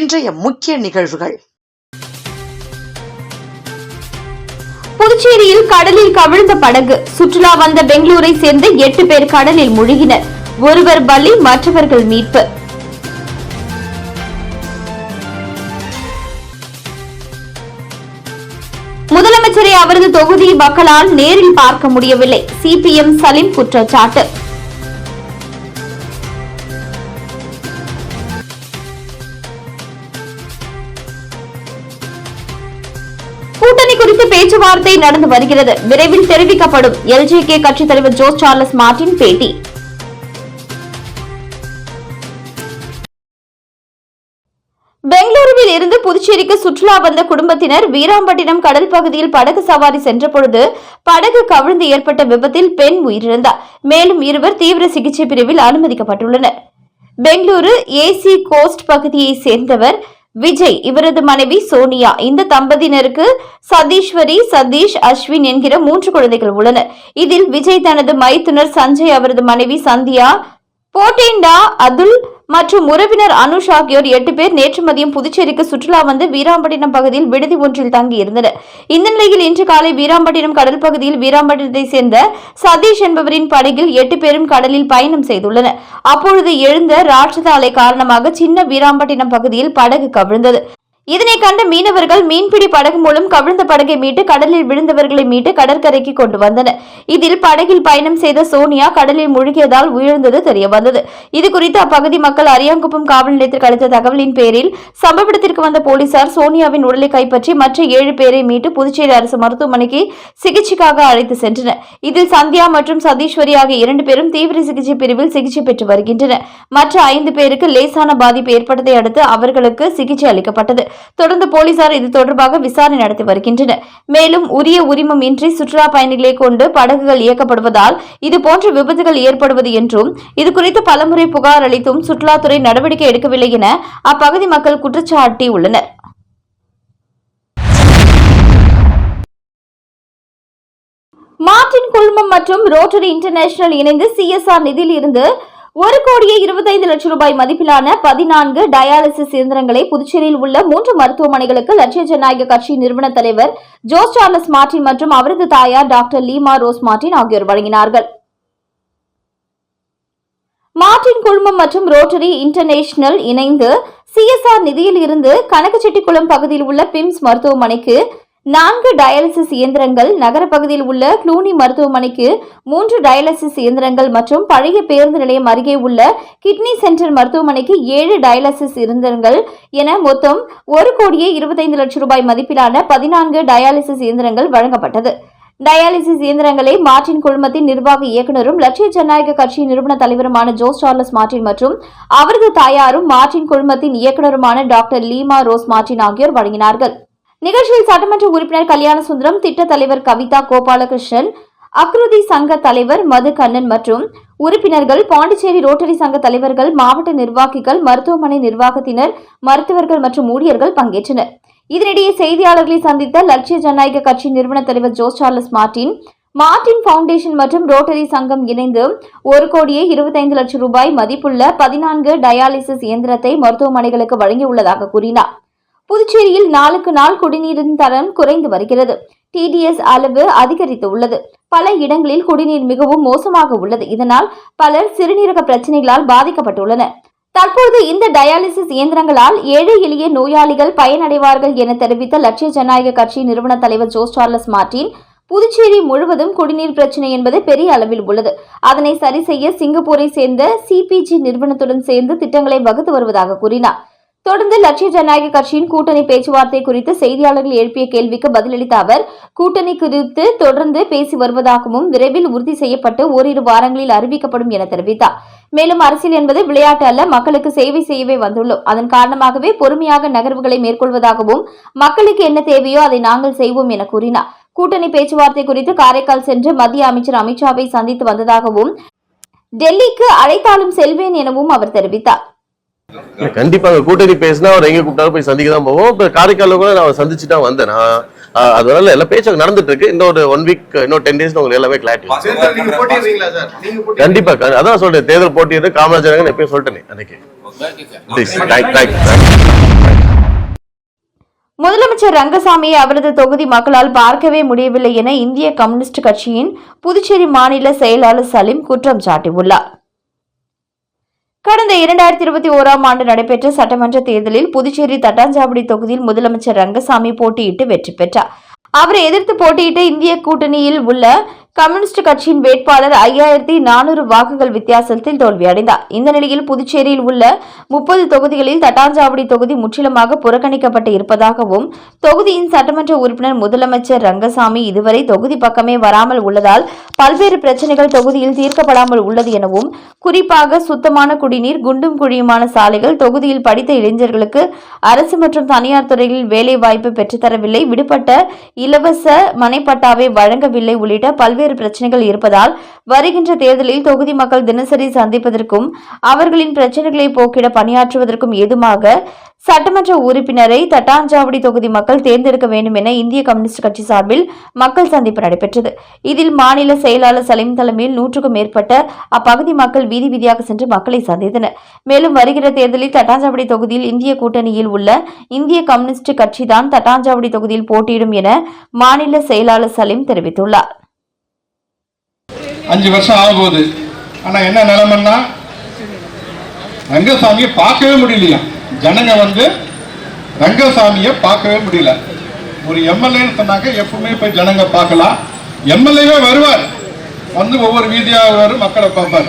இன்றைய முக்கிய நிகழ்வுகள். புதுச்சேரியில் கடலில் கவிழ்ந்த படகு சுற்றுலா வந்த பெங்களூரை சேர்ந்த எட்டு பேர் கடலில் மூழ்கினர். ஒருவர் பலி மற்றவர்கள் மீட்பு. முதலமைச்சரை அவரது தொகுதி மக்களால் நேரில் பார்க்க முடியவில்லை. சிபிஎம் சலீம் குற்றச்சாட்டு. பேச்சுவார்த்தை நடந்து வருகிறது. விரைவில் தெரிவிக்கப்படும் எல்ஜேகே கட்சித் தலைவர் ஜோஸ் சார்லஸ் மார்டின் பேட்டி. பெங்களூருவில் இருந்து புதுச்சேரிக்கு சுற்றுலா வந்த குடும்பத்தினர் வீராம்பட்டினம் கடல் பகுதியில் படகு சவாரி சென்றபொழுது படகு கவிழ்ந்து ஏற்பட்ட விபத்தில் பெண் உயிரிழந்தார். மேலும் இருவர் தீவிர சிகிச்சை பிரிவில் அனுமதிக்கப்பட்டுள்ளனர். பெங்களூரு ஏசி கோஸ்ட் பகுதியைச் சேர்ந்தவர் விஜய் இவரது மனைவி சோனியா. இந்த தம்பதியினருக்கு சதீஸ்வரி சதீஷ் அஸ்வின் என்கிற மூன்று குழந்தைகள் உள்ளனர். இதில் விஜய் தனது மைத்துனர் சஞ்சய் அவரது மனைவி சந்தியா போட்டேண்டா அதுல் மற்றும் உறவினர் அனுஷ் ஆகியோர் எட்டு பேர் நேற்று மதியம் புதுச்சேரிக்கு சுற்றுலா வந்து வீராம்பட்டினம் பகுதியில் விடுதி ஒன்றில் தங்கியிருந்தனர். இந்த நிலையில் இன்று காலை வீராம்பட்டினம் கடல் பகுதியில் வீராம்பட்டினத்தை சேர்ந்த சதீஷ் என்பவரின் படகில் எட்டு பேரும் கடலில் பயணம் செய்துள்ளனர். அப்பொழுது எழுந்த ராட்சத அலை காரணமாக சின்ன வீராம்பட்டினம் பகுதியில் படகு கவிழ்ந்தது. இதனை கண்ட மீனவர்கள் மீன்பிடி படகு மூலம் கவிழ்ந்த படகை மீட்டு கடலில் விழுந்தவர்களை மீட்டு கடற்கரைக்கு கொண்டு வந்தனர். இதில் படகில் பயணம் செய்த சோனியா கடலில் மூழ்கியதால் உயிர்ந்தது தெரியவந்தது. இதுகுறித்து அப்பகுதி மக்கள் அரியாங்குப்பம் காவல் நிலையத்திற்கு அளித்த தகவலின் பேரில் சம்பவ இடத்திற்கு வந்த போலீசார் சோனியாவின் உடலை கைப்பற்றி மற்ற ஏழு பேரை மீட்டு புதுச்சேரி அரசு மருத்துவமனைக்கு சிகிச்சைக்காக அழைத்து சென்றனர். இதில் சந்தியா மற்றும் சதீஸ்வரி ஆகிய இரண்டு பேரும் தீவிர சிகிச்சை பிரிவில் சிகிச்சை பெற்று வருகின்றனர். மற்ற ஐந்து பேருக்கு லேசான பாதிப்பு ஏற்பட்டதை அடுத்து அவர்களுக்கு சிகிச்சை அளிக்கப்பட்டது. தொடர்ந்து போலீசார் இது தொடர்பாக விசாரணை நடத்தி வருகின்றனர். மேலும் உரிய உரிமம் இன்றி சுற்றுலா பயணிகளை கொண்டு படகுகள் இயக்கப்படுவதால் இதுபோன்ற விபத்துகள் ஏற்படுவது என்றும் இதுகுறித்து பலமுறை புகார் அளித்தும் சுற்றுலாத்துறை நடவடிக்கை எடுக்கவில்லை என அப்பகுதி மக்கள் குற்றச்சாட்டியுள்ளனர் மார்டின் குழுமம் மற்றும் ரோட்டரி இன்டர்நேஷனல் இணைந்து சிஎஸ்ஆர் நிதியில் இருந்து ஒரு கோடியே இருபத்தைந்து லட்சம் ரூபாய் மதிப்பிலான பதினான்கு டயாலிசிஸ் இயந்திரங்களை புதுச்சேரியில் உள்ள மூன்று மருத்துவமனைகளுக்கு லட்சிய ஜனநாயக கட்சி நிறுவன தலைவர் ஜோஸ் சார்லஸ் மார்டின் மற்றும் அவரது தாயார் டாக்டர் லீமா ரோஸ் மார்டின் ஆகியோர் வழங்கினார்கள். மார்டின் குழுமம் மற்றும் ரோட்டரி இன்டர்நேஷனல் இணைந்து சிஎஸ்ஆர் நிதியில் இருந்து கனகச்செட்டிக்குளம் பகுதியில் உள்ள பிம்ஸ் மருத்துவமனைக்கு நான்கு டயாலிசிஸ் இயந்திரங்கள் நகர பகுதியில் உள்ள க்ளூனி மருத்துவமனைக்கு மூன்று டயாலிசிஸ் இயந்திரங்கள் மற்றும் பழைய பேருந்து நிலையம் அருகே உள்ள கிட்னி சென்டர் மருத்துவமனைக்கு ஏழு டயாலிசிஸ் இயந்திரங்கள் என மொத்தம் ஒரு கோடியே இருபத்தைந்து லட்சம் ரூபாய் மதிப்பிலான பதினான்கு டயாலிசிஸ் இயந்திரங்கள் வழங்கப்பட்டது. டயாலிசிஸ் இயந்திரங்களை மார்டின் குழுமத்தின் நிர்வாக இயக்குநரும் லட்சிய ஜனநாயக கட்சி நிறுவன தலைவருமான ஜோஸ் சார்லஸ் மார்டின் மற்றும் அவரது தாயாரும் மார்டின் குழுமத்தின் இயக்குநருமான டாக்டர் லீமா ரோஸ் மார்டின் ஆகியோர் வழங்கினார்கள். நிகழ்ச்சியில் சட்டமன்ற உறுப்பினர் கல்யாண சுந்தரம் திட்ட தலைவர் கவிதா கோபாலகிருஷ்ணன் அக்ருதி சங்க தலைவர் மது கண்ணன் மற்றும் உறுப்பினர்கள் பாண்டிச்சேரி ரோட்டரி சங்க தலைவர்கள் மாவட்ட நிர்வாகிகள் மருத்துவமனை நிர்வாகத்தினர் மருத்துவர்கள் மற்றும் ஊழியர்கள் பங்கேற்றனர். இதனிடையே செய்தியாளர்களை சந்தித்த லட்சிய ஜனநாயக கட்சி நிறுவன தலைவர் Jose Charles Martin Martin foundation மற்றும் ரோட்டரி சங்கம் இணைந்து ஒரு கோடியே இருபத்தைந்து லட்சம் ரூபாய் மதிப்புள்ள பதினான்கு டயாலிசிஸ் இயந்திரத்தை மருத்துவமனைகளுக்கு வழங்கியுள்ளதாக கூறினார். புதுச்சேரியில் நாளுக்கு நாள் குடிநீரின் தரம் குறைந்து வருகிறது. டிடிஎஸ் அளவு அதிகரித்து உள்ளது பல இடங்களில் குடிநீர் மிகவும் மோசமாக உள்ளது. இதனால் பலர் சிறுநீரக பிரச்சனைகளால் பாதிக்கப்பட்டுள்ளனர். தற்போது இந்த டயாலிசிஸ் இயந்திரங்களால் ஏழை எளிய நோயாளிகள் பயனடைவார்கள் என தெரிவித்த லட்சிய ஜனநாயக கட்சி நிறுவன தலைவர் ஜோஸ் சார்லஸ் மார்டின் புதுச்சேரி முழுவதும் குடிநீர் பிரச்சனை என்பது பெரிய அளவில் உள்ளது. அதனை சரி செய்ய சிங்கப்பூரை சேர்ந்த சிபிஜி நிறுவனத்துடன் சேர்ந்து திட்டங்களை வகுத்து வருவதாக கூறினார். தொடர்ந்து லட்சிய ஜனநாயக கட்சியின் கூட்டணி பேச்சுவார்த்தை குறித்து செய்தியாளர்கள் எழுப்பிய கேள்விக்கு பதிலளித்த அவர் கூட்டணி குறித்து தொடர்ந்து பேசி வருவதாகவும் விரைவில் உறுதி செய்யப்பட்டு ஓரிரு வாரங்களில் அறிவிக்கப்படும் என தெரிவித்தார். மேலும் அரசியல் என்பது விளையாட்டு அல்ல மக்களுக்கு சேவை செய்யவே வந்துள்ளோம் அதன் காரணமாகவே பொறுமையாக நகர்வுகளை மேற்கொள்வதாகவும் மக்களுக்கு என்ன தேவையோ அதை நாங்கள் செய்வோம் என கூறினார். கூட்டணி பேச்சுவார்த்தை குறித்து காரைக்கால் சென்று மத்திய அமைச்சர் அமித்ஷாவை சந்தித்து வந்ததாகவும் டெல்லிக்கு அழைத்தாலும் செல்வேன் எனவும் அவர் தெரிவித்தார். இல்ல, கண்டிப்பா அங்க கூட்டணி பேசினா அவர் எங்க கூப்பிட்டாலும் போய் சந்திக்க தான் போவோம். இப்ப காரைக்கால்ல கூட நான் சந்திச்சு தான் வந்தேன். நான் அதனால எல்லா பேச்சு நடந்துட்டு இருக்கு. இன்னொரு ஒன் வீக் இன்னும் டென் டேஸ் உங்களுக்கு எல்லாமே கிளாரிட்டி கண்டிப்பா அதான் சொல்றேன். தேர்தல் போட்டியிட்டு காமராஜர் எப்பயும் சொல்லிட்டேனே அன்னைக்கு. முதலமைச்சர் ரங்கசாமியை அவரது தொகுதி மக்களால் பார்க்கவே முடியவில்லை என இந்திய கம்யூனிஸ்ட் கட்சியின் புதுச்சேரி மாநில செயலாளர் சலீம் குற்றம் சாட்டியுள்ளார். கடந்த இரண்டாயிரத்தி இருபத்தி ஓராம் ஆண்டு நடைபெற்ற சட்டமன்ற தேர்தலில் புதுச்சேரி தட்டாஞ்சாவடி தொகுதியில் முதலமைச்சர் ரங்கசாமி போட்டியிட்டு வெற்றி பெற்றார். அவரை எதிர்த்து போட்டியிட்ட இந்திய கூட்டணியில் உள்ள கம்யூனிஸ்ட் கட்சியின் வேட்பாளர் ஐயாயிரத்தி நானூறு வாக்குகள் வித்தியாசத்தில் தோல்வியடைந்தார். இந்த நிலையில் புதுச்சேரியில் உள்ள முப்பது தொகுதிகளில் தட்டாஞ்சாவடி தொகுதி முற்றிலுமாக புறக்கணிக்கப்பட்டு இருப்பதாகவும் தொகுதியின் சட்டமன்ற உறுப்பினர் முதலமைச்சர் ரங்கசாமி இதுவரை தொகுதி பக்கமே வராமல் உள்ளதால் பல்வேறு பிரச்சனைகள் தொகுதியில் தீர்க்கப்படாமல் உள்ளது எனவும் குறிப்பாக சுத்தமான குடிநீர் குண்டும் குழியுமான சாலைகள் தொகுதியில் படித்த இளைஞர்களுக்கு அரசு மற்றும் தனியார் துறையில் வேலை வாய்ப்பு பெற்றுத்தரவில்லை. விடுபட்ட இலவச மனைப்பட்டாவை வழங்கவில்லை உள்ளிட்ட பல்வேறு பிரச்சனைகள் இருப்பதால் வருகின்ற தேர்தலில் தொகுதி மக்கள் தினசரி சந்திப்பதற்கும் அவர்களின் பிரச்சனைகளை போக்கிட பணியாற்றுவதற்கும் ஏதுமாக சட்டமன்ற உறுப்பினரை தட்டாஞ்சாவடி தொகுதி மக்கள் தேர்ந்தெடுக்க வேண்டும் என இந்திய கம்யூனிஸ்ட் கட்சி சார்பில் மக்கள் சந்திப்பு நடைபெற்றது. இதில் மாநில செயலாளர் சலீம் தலைமையில் நூற்றுக்கும் மேற்பட்ட அப்பகுதி மக்கள் வீதி வீதியாக சென்று மக்களை சந்தித்தனர். மேலும் வருகிற தேர்தலில் தட்டாஞ்சாவடி தொகுதியில் இந்திய கூட்டணியில் உள்ள இந்திய கம்யூனிஸ்ட் கட்சிதான் தட்டாஞ்சாவடி தொகுதியில் போட்டியிடும் என மாநில செயலாளர் சலீம் தெரிவித்துள்ளார். அஞ்சு வருஷம் ஆக ஆனா என்ன நிலைமைன்னா ரங்கசாமியை பார்க்கவே முடியலையா? ஜனங்க வந்து ரங்கசாமியை பார்க்கவே முடியல. ஒரு எம்எல்ஏன்னு சொன்னாக்க எப்பவுமே போய் ஜனங்க பார்க்கலாம். எம்எல்ஏவே வருவார். வந்து ஒவ்வொரு வீதியாக வருவார் மக்களை பார்ப்பார்.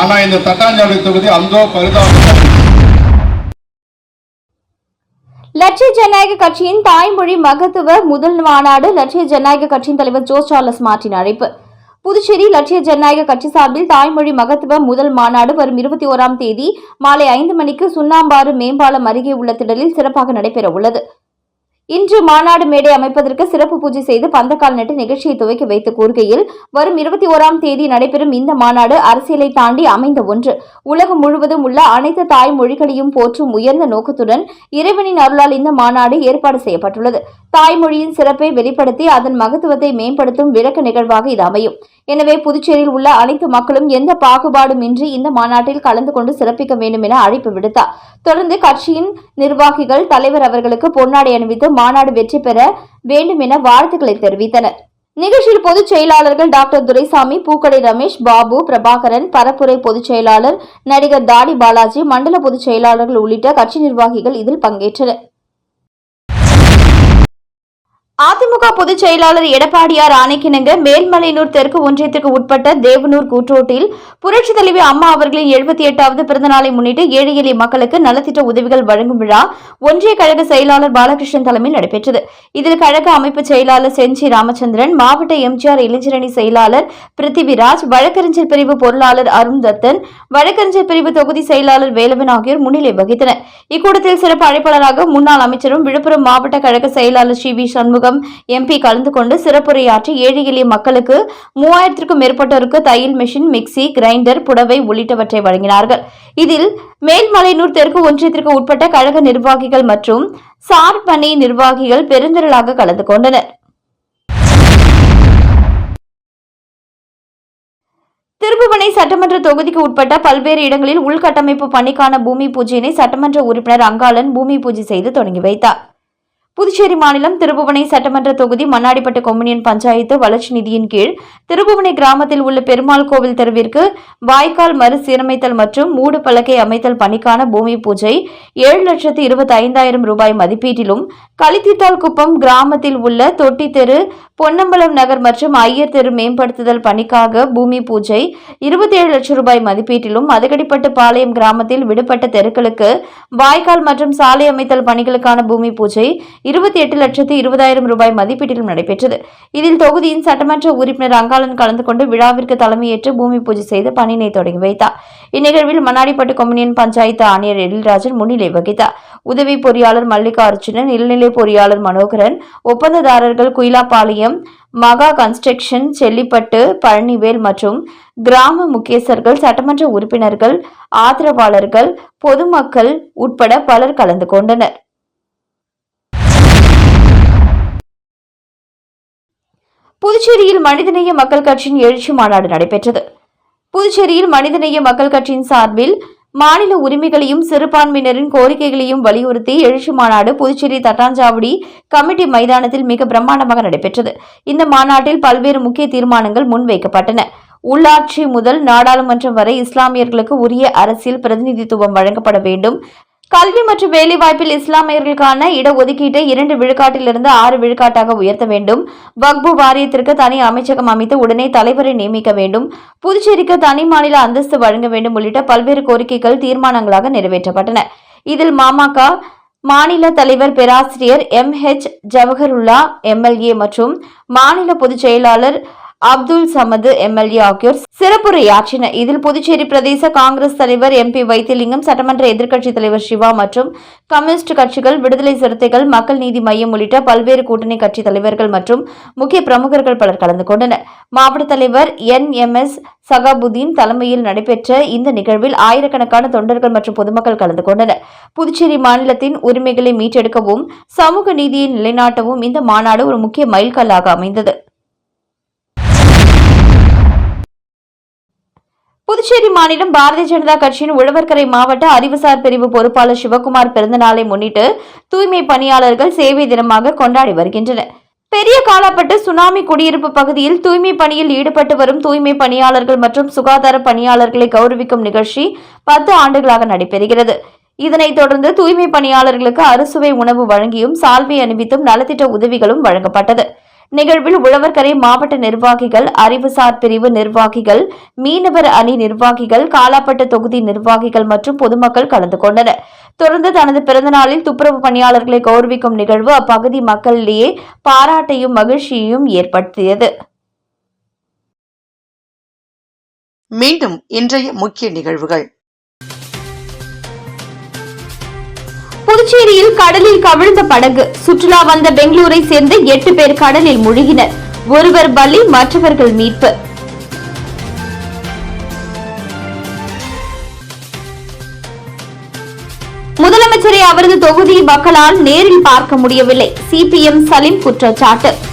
ஆனால் இந்த தட்டாஞ்சாவடி தொகுதி அந்தோ பரிதாபம். லட்சிய ஜனநாயக கட்சியின் தாய்மொழி மகத்துவ முதல் மாநாடு லட்சிய ஜனநாயக கட்சியின் தலைவர் ஜோஸ் சார்லஸ் மார்டின் அழைப்பு. புதுச்சேரி லட்சிய ஜனநாயக கட்சி சார்பில் தாய்மொழி மகத்துவ முதல் மாநாடு வரும் இருபத்தி ஓராம் தேதி மாலை ஐந்து மணிக்கு சுண்ணாம்பாறு மேம்பாலம் அருகே உள்ள திடலில் சிறப்பாக நடைபெறவுள்ளது. இன்று மாநாடு மேடை அமைப்பதற்கு சிறப்பு பூஜை செய்து பந்தக்கால் நட்டு நிகழ்ச்சியை துவக்கி வைத்து கூறுகையில் வரும் இருபத்தி ஓராம் தேதி நடைபெறும் இந்த மாநாடு அரசியலை தாண்டி அமைந்த ஒன்று. உலகம் முழுவதும் உள்ள அனைத்து தாய்மொழிகளையும் போற்றும் உயர்ந்த நோக்கத்துடன் இறைவனின் அருளால் இந்த மாநாடு ஏற்பாடு செய்யப்பட்டுள்ளது. தாய்மொழியின் சிறப்பை வெளிப்படுத்தி அதன் மகத்துவத்தை மேம்படுத்தும் விளக்க நிகழ்வாக இது அமையும். எனவே புதுச்சேரியில் உள்ள அனைத்து மக்களும் எந்த பாகுபாடும் இன்றி இந்த மாநாட்டில் கலந்து கொண்டு சிறப்பிக்க வேண்டும் என அழைப்பு விடுத்தார். தொடர்ந்து கட்சியின் நிர்வாகிகள் தலைவர் அவர்களுக்கு பொன்னாடை அணிவித்து மாநாடு வெற்றி பெற வேண்டும் என வாழ்த்துக்களை தெரிவித்தனர். நிகழ்ச்சியில் பொதுச் செயலாளர்கள் டாக்டர் துரைசாமி பூக்கடை ரமேஷ் பாபு பிரபாகரன் பரப்புரை பொதுச் செயலாளர் நடிகர் தாடி பாலாஜி மண்டல பொதுச் செயலாளர்கள் உள்ளிட்ட கட்சி நிர்வாகிகள் இதில் பங்கேற்றனர். அதிமுக பொதுச் செயலாளர் எடப்பாடியார் ஆணைக்கிணங்க மேல்மலையனூர் தெற்கு ஒன்றியத்திற்கு உட்பட்ட தேவனூர் கூற்றோட்டில் புரட்சித் தலைவி அம்மா அவர்களின் எழுபத்தி எட்டாவது பிறந்த நாளை முன்னிட்டு ஏழை எளிய மக்களுக்கு நலத்திட்ட உதவிகள் வழங்கும் விழா ஒன்றிய கழக செயலாளர் பாலகிருஷ்ணன் தலைமையில் நடைபெற்றது. இதில் கழக அமைப்பு செயலாளர் செஞ்சி ராமச்சந்திரன் மாவட்ட எம்ஜிஆர் இளைஞரணி செயலாளர் பிருத்திவிராஜ் வழக்கறிஞர் பிரிவு பொருளாளர் அருண் தத்தன் வழக்கறிஞர் பிரிவு தொகுதி செயலாளர் வேலவன் ஆகியோர் முன்னிலை வகித்தனர். இக்கூட்டத்தில் சிறப்பு அழைப்பாளராக முன்னாள் அமைச்சரும் விழுப்புரம் மாவட்ட கழக செயலாளர் C V Shanmuga Shanmugam MP கலந்து கொண்டு சிறப்புரையாற்றி ஏழை எளிய மக்களுக்கு மூவாயிரத்திற்கும் மேற்பட்டோருக்கு தையல் மிஷின் மிக்சி கிரைண்டர் புடவை உள்ளிட்டவற்றை வழங்கினார்கள். இதில் மேல்மலையூர் தெற்கு ஒன்றியத்திற்கு உட்பட்ட கழக நிர்வாகிகள் மற்றும் சார் பணி நிர்வாகிகள் பெருந்திரளாக கலந்து கொண்டனர். திருப்புவனை சட்டமன்ற தொகுதிக்கு உட்பட்ட பல்வேறு இடங்களில் உள்கட்டமைப்பு பணிக்கான பூமி பூஜையினை சட்டமன்ற உறுப்பினர் அங்காளன் பூமி பூஜை செய்து தொடங்கி வைத்தார். புதுச்சேரி மாநிலம் திருபுவனை சட்டமன்ற தொகுதி மண்ணாடிப்பட்டு கொம்யூனியன் பஞ்சாயத்து வளர்ச்சி நிதியின் கீழ் திருபுவனை கிராமத்தில் உள்ள பெருமாள் கோவில் தெருவிற்கு வாய்க்கால் மறுசீரமைத்தல் மற்றும் மூடு பலகை அமைத்தல் பணிக்கான பூமி பூஜை ஏழு லட்சத்து இருபத்தி ஐந்தாயிரம் ரூபாய் மதிப்பீட்டிலும் களித்தித்தால் குப்பம் கிராமத்தில் உள்ள தொட்டி தெரு பொன்னம்பலம் நகர் மற்றும் ஐயர் தெரு மேம்படுத்துதல் பணிக்காக பூமி பூஜை இருபத்தி ஏழு லட்சம் ரூபாய் மதிப்பீட்டிலும் மதகடிப்பட்டு பாளையம் கிராமத்தில் விடுபட்ட தெருக்களுக்கு வாய்க்கால் மற்றும் சாலை அமைத்தல் பணிகளுக்கான பூமி பூஜை இருபத்தி எட்டு லட்சத்து இருபதாயிரம் ரூபாய் மதிப்பீட்டிலும் நடைபெற்றது. இதில் தொகுதியின் சட்டமன்ற உறுப்பினர் அங்காளன் கலந்து கொண்டு விழாவிற்கு தலைமையேற்று பூமி பூஜை செய்து பணியினை தொடங்கி வைத்தார். இந்நிகழ்வில் மண்ணாடிப்பட்டு கொம்யூனியன் பஞ்சாயத்து ஆணையர் எழில்ராஜன் முன்னிலை வகித்தார். உதவி பொறியாளர் மல்லிகா அர்ச்சுனன் இளநிலை பொறியாளர் மனோகரன் ஒப்பந்ததாரர்கள் குயிலாப்பாளையம் சுப்பிரமணியம் மகா கன்ஸ்ட்ரக்ஷன் செல்லிப்பட்டு பழனிவேல் மற்றும் கிராம முக்கியஸ்தர்கள் சட்டமன்ற உறுப்பினர்கள் ஆதரவாளர்கள் பொதுமக்கள் உட்பட பலர் கலந்து கொண்டனர். புதுச்சேரியில் மனிதநேய மக்கள் கட்சியின் எழுச்சி மாநாடு நடைபெற்றது. புதுச்சேரியில் மனிதநேய மக்கள் கட்சியின் சார்பில் மாநில உரிமைகளையும் சிறுபான்மையினரின் கோரிக்கைகளையும் வலியுறுத்தி எழுச்சி மாநாடு புதுச்சேரி தட்டாஞ்சாவடி கமிட்டி மைதானத்தில் மிக பிரம்மாண்டமாக நடைபெற்றது. இந்த மாநாட்டில் பல்வேறு முக்கிய தீர்மானங்கள் முன்வைக்கப்பட்டன. உள்ளாட்சி முதல் நாடாளுமன்றம் வரை இஸ்லாமியர்களுக்கு உரிய அரசியல் பிரதிநிதித்துவம் வழங்கப்பட வேண்டும். கல்வி மற்றும் வேலைவாய்ப்பில் இஸ்லாமியர்களுக்கான இடஒதுக்கீட்டை இரண்டு விழுக்காட்டிலிருந்து ஆறு விழுக்காட்டாக உயர்த்த வேண்டும். வக்பு வாரியத்திற்கு தனி அமைச்சகம் அமைத்து உடனே தலைவரை நியமிக்க வேண்டும். புதுச்சேரிக்கு தனி மாநில அந்தஸ்து வழங்க வேண்டும் உள்ளிட்ட பல்வேறு கோரிக்கைகள் தீர்மானங்களாக நிறைவேற்றப்பட்டன. இதில் மாமக மாநில தலைவர் பேராசிரியர் எம். ஹெச் ஜவஹருல்லா எம்எல்ஏ மற்றும் மாநில பொதுச் செயலாளர் அப்துல் சமது எம்எல்ஏ ஆகியோர் சிறப்புரையாற்றினர் இதில் புதுச்சேரி பிரதேச காங்கிரஸ் தலைவர் எம்பி வைத்திலிங்கம் சட்டமன்ற எதிர்க்கட்சித் தலைவர் சிவா மற்றும் கம்யூனிஸ்ட் கட்சிகள் விடுதலை சிறுத்தைகள் மக்கள் நீதி மையம் உள்ளிட்ட பல்வேறு கூட்டணி கட்சி தலைவர்கள் மற்றும் முக்கிய பிரமுகர்கள் பலர் கலந்து கொண்டனர். மாவட்ட தலைவர் என் எம் எஸ் சகாபுதீன் தலைமையில் நடைபெற்ற இந்த நிகழ்வில் ஆயிரக்கணக்கான தொண்டர்கள் மற்றும் பொதுமக்கள் கலந்து கொண்டனர். புதுச்சேரி மாநிலத்தின் உரிமைகளை மீட்டெடுக்கவும் சமூக நீதியை நிலைநாட்டவும் இந்த மாநாடு ஒரு முக்கிய மைல்கல்லாக அமைந்தது. புதுச்சேரி மாநிலம் பாரதிய ஜனதா கட்சியின் உழவர்கரை மாவட்ட அறிவுசார் பிரிவு பொறுப்பாளர் சிவகுமார் பிறந்தநாளை முன்னிட்டு தூய்மை பணியாளர்கள் சேவை தினமாக கொண்டாடி வருகின்றனர். பெரிய காலாப்பட்டு சுனாமி குடியிருப்பு பகுதியில் தூய்மை பணியில் ஈடுபட்டு வரும் தூய்மை பணியாளர்கள் மற்றும் சுகாதார பணியாளர்களை கௌரவிக்கும் நிகழ்ச்சி பத்து ஆண்டுகளாக நடைபெறுகிறது. இதனைத் தொடர்ந்து தூய்மை பணியாளர்களுக்கு அறுசுவை உணவு வழங்கியும் சால்வை அணிவித்தும் நலத்திட்ட உதவிகளும் வழங்கப்பட்டது. நிகழ்வில் உழவர்கரை மாவட்ட நிர்வாகிகள் அறிவுசார் பிரிவு நிர்வாகிகள் மீனவர் அணி நிர்வாகிகள் காலாப்பட்டு தொகுதி நிர்வாகிகள் மற்றும் பொதுமக்கள் கலந்து கொண்டனர். தொடர்ந்து தனது பிறந்தநாளில் துப்புரவு பணியாளர்களை கௌரவிக்கும் நிகழ்வு அப்பகுதி மக்களிடையே பாராட்டையும் மகிழ்ச்சியையும் ஏற்படுத்தியது. மீண்டும் இன்றைய முக்கிய நிகழ்வுகள். புதுச்சேரியில் கடலில் கவிழ்ந்த படகு சுற்றுலா வந்த பெங்களூரை சேர்ந்த எட்டு பேர் கடலில் மூழ்கினர். ஒருவர் பலி மற்றவர்கள் மீட்பு. முதலமைச்சரை அவரது தொகுதி மக்களால் நேரில் பார்க்க முடியவில்லை. சிபிஎம் சலீம் குற்றச்சாட்டு.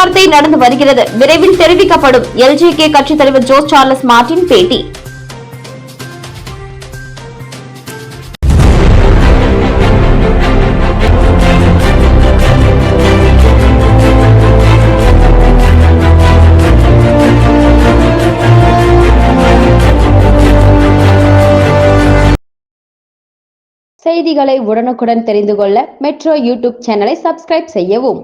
பேச்சுவார்த்தை நடந்து வருகிறது. விரைவில் தெரிவிக்கப்படும். எல்ஜேகே கட்சித் தலைவர் ஜோஸ் சார்லஸ் மார்டின் பேட்டி. செய்திகளை உடனுக்குடன் தெரிந்து கொள்ள மெட்ரோ யூடியூப் சேனலை சப்ஸ்கிரைப் செய்யவும்.